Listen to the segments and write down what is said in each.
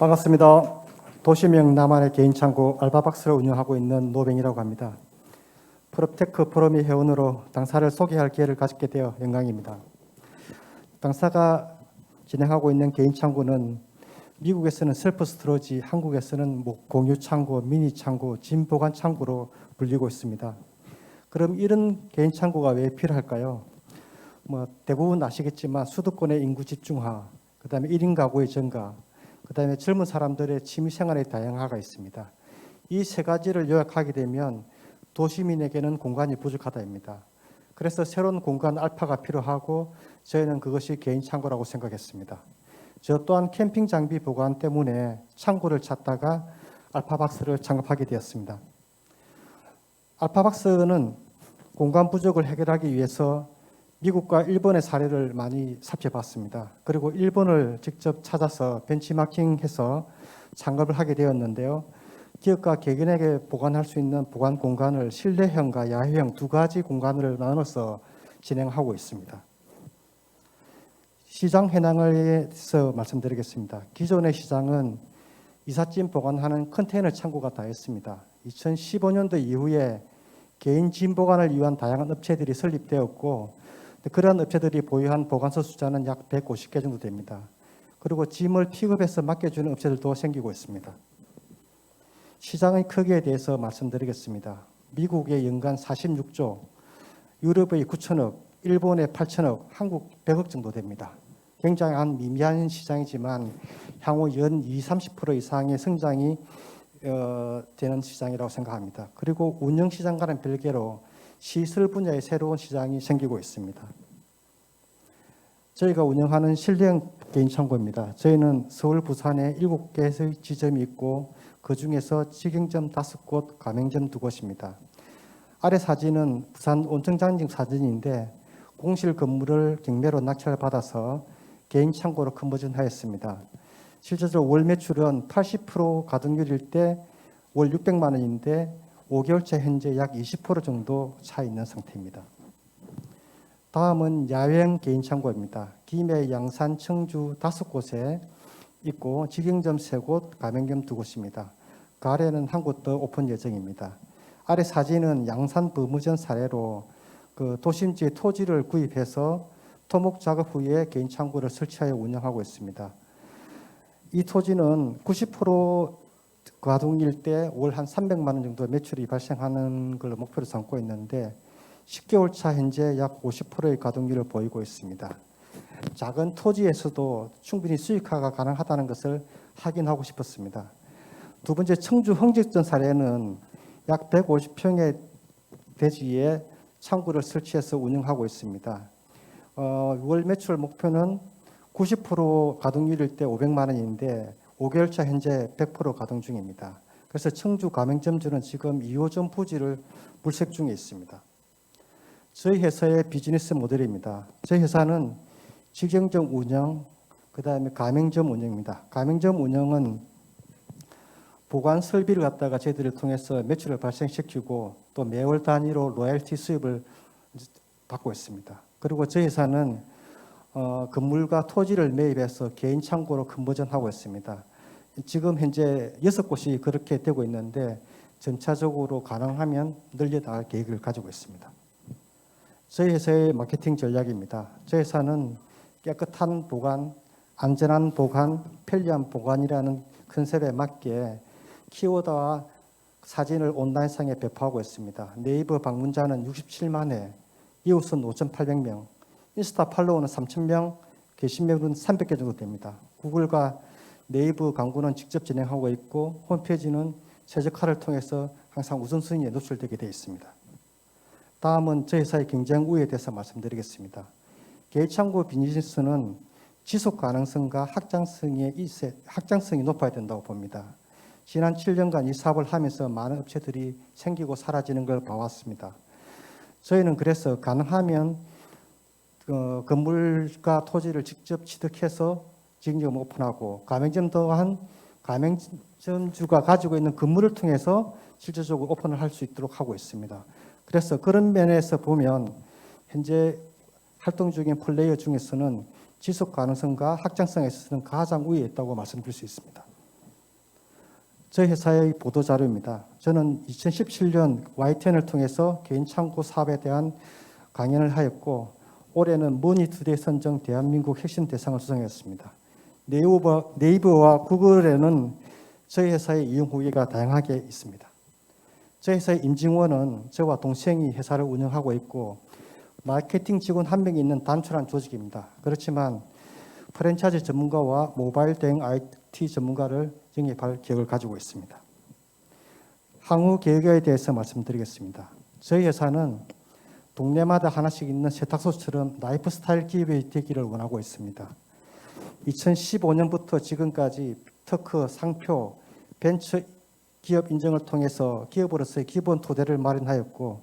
반갑습니다. 도시명 남한의 개인 창고 알바박스를 운영하고 있는 노뱅이라고 합니다. 프로테크 포럼의 회원으로 당사를 소개할 기회를 가지게 되어 영광입니다. 당사가 진행하고 있는 개인 창고는 미국에서는 셀프 스토러지, 한국에서는 뭐 공유 창고, 미니 창고, 짐 보관 창고로 불리고 있습니다. 그럼 이런 개인 창고가 왜 필요할까요? 뭐 대부분 아시겠지만 수도권의 인구 집중화, 그다음에 1인 가구의 증가, 그 다음에 젊은 사람들의 취미 생활의 다양화가 있습니다. 이 세 가지를 요약하게 되면 도시민에게는 공간이 부족하다입니다. 그래서 새로운 공간 알파가 필요하고 저희는 그것이 개인 창고라고 생각했습니다. 저 또한 캠핑 장비 보관 때문에 창고를 찾다가 알파박스를 창업하게 되었습니다. 알파박스는 공간 부족을 해결하기 위해서 미국과 일본의 사례를 많이 살펴봤습니다. 그리고 일본을 직접 찾아서 벤치마킹해서 창업을 하게 되었는데요. 기업과 개개인에게 보관할 수 있는 보관 공간을 실내형과 야외형 두 가지 공간을 나눠서 진행하고 있습니다. 시장 현황에 대해서 말씀드리겠습니다. 기존의 시장은 이삿짐 보관하는 컨테이너 창고가 다였습니다. 2015년도 이후에 개인 짐 보관을 위한 다양한 업체들이 설립되었고 그러한 업체들이 보유한 보관소 숫자는 약 150개 정도 됩니다. 그리고 짐을 픽업해서 맡겨주는 업체들도 생기고 있습니다. 시장의 크기에 대해서 말씀드리겠습니다. 미국의 연간 46조, 유럽의 9천억, 일본의 8천억, 한국 100억 정도 됩니다. 굉장히 한 미미한 시장이지만 향후 연 20, 30% 이상의 성장이 어, 되는 시장이라고 생각합니다. 그리고 운영 시장과는 별개로 시설 분야의 새로운 시장이 생기고 있습니다. 저희가 운영하는 실내형 개인 창고입니다. 저희는 서울, 부산에 7개의 지점이 있고 그 중에서 직영점 5곳, 가맹점 2곳입니다. 아래 사진은 부산 온천장직 사진인데 공실 건물을 경매로 낙찰 받아서 개인 창고로 컨버전하였습니다. 실제로 월 매출은 80% 가동률일 때 월 600만 원인데 5개월째 현재 약 20% 정도 차 있는 상태입니다. 다음은 야외형 개인 창고입니다. 김해, 양산, 청주 다섯 곳에 있고 직영점 세 곳, 가맹점 두 곳입니다. 가래는 한 곳 더 오픈 예정입니다. 아래 사진은 양산 버무전 사례로 그 도심지의 토지를 구입해서 토목 작업 후에 개인 창고를 설치하여 운영하고 있습니다. 이 토지는 90% 가동일 때 월 한 300만 원 정도 매출이 발생하는 걸 목표로 삼고 있는데 10개월 차 현재 약 50%의 가동률을 보이고 있습니다. 작은 토지에서도 충분히 수익화가 가능하다는 것을 확인하고 싶었습니다. 두 번째 청주 흥직전 사례는 약 150평의 대지에 창구를 설치해서 운영하고 있습니다. 어, 월 매출 목표는 90% 가동률일 때 500만 원인데 5개월 차 현재 100% 가동 중입니다. 그래서 청주 가맹점주는 지금 2호점 부지를 물색 중에 있습니다. 저희 회사의 비즈니스 모델입니다. 저희 회사는 직영점 운영, 그 다음에 가맹점 운영입니다. 가맹점 운영은 보관 설비를 갖다가 저희들을 통해서 매출을 발생시키고 또 매월 단위로 로얄티 수입을 받고 있습니다. 그리고 저희 회사는 어, 건물과 토지를 매입해서 개인 창고로 컨버전하고 있습니다. 지금 현재 여섯 곳이 그렇게 되고 있는데 점차적으로 가능하면 늘려나갈 계획을 가지고 있습니다. 저희 회사의 마케팅 전략입니다. 저희 회사는 깨끗한 보관, 안전한 보관, 편리한 보관이라는 컨셉에 맞게 키워드와 사진을 온라인상에 배포하고 있습니다. 네이버 방문자는 67만 회, 이웃은 5,800명, 인스타 팔로워는 3,000명, 게시명은 300개 정도 됩니다. 구글과 네이버 광고는 직접 진행하고 있고 홈페이지는 최적화를 통해서 항상 우선순위에 노출되게 되어 있습니다. 다음은 저희 회사의 경쟁 우위에 대해서 말씀드리겠습니다. 개창고 비즈니스는 지속 가능성과 확장성이 확장성이 높아야 된다고 봅니다. 지난 7년간 이 사업을 하면서 많은 업체들이 생기고 사라지는 걸 봐왔습니다. 저희는 그래서 가능하면 어, 건물과 토지를 직접 취득해서 직접 오픈하고 가맹점 또한 가맹점주가 가지고 있는 건물을 통해서 실질적으로 오픈을 할 수 있도록 하고 있습니다. 그래서 그런 면에서 보면 현재 활동 중인 플레이어 중에서는 지속 가능성과 확장성에 있어서는 가장 우위에 있다고 말씀드릴 수 있습니다. 저희 회사의 보도 자료입니다. 저는 2017년 YTN을 통해서 개인 창구 사업에 대한 강연을 하였고 올해는 머니투데이 선정 대한민국 핵심 대상을 수상했습니다. 네이버, 네이버와 구글에는 저희 회사의 이용 후기가 다양하게 있습니다. 저희 회사의 임직원은 저와 동생이 회사를 운영하고 있고 마케팅 직원 한 명이 있는 단촐한 조직입니다. 그렇지만 프랜차이즈 전문가와 모바일 대행 IT 전문가를 영입할 계획을 가지고 있습니다. 향후 계획에 대해서 말씀드리겠습니다. 저희 회사는 동네마다 하나씩 있는 세탁소처럼 라이프 스타일 기업이 되기를 원하고 있습니다. 2015년부터 지금까지 특허, 상표, 벤처 기업 인증을 통해서 기업으로서의 기본 토대를 마련하였고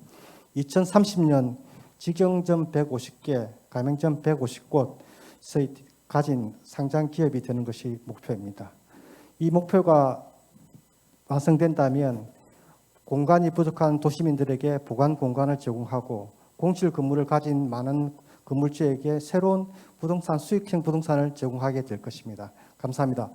2030년 직영점 150개, 가맹점 150곳의 가진 상장 기업이 되는 것이 목표입니다. 이 목표가 완성된다면 공간이 부족한 도시민들에게 보관 공간을 제공하고 공실 건물을 가진 많은 건물주에게 새로운 부동산 수익형 부동산을 제공하게 될 것입니다. 감사합니다.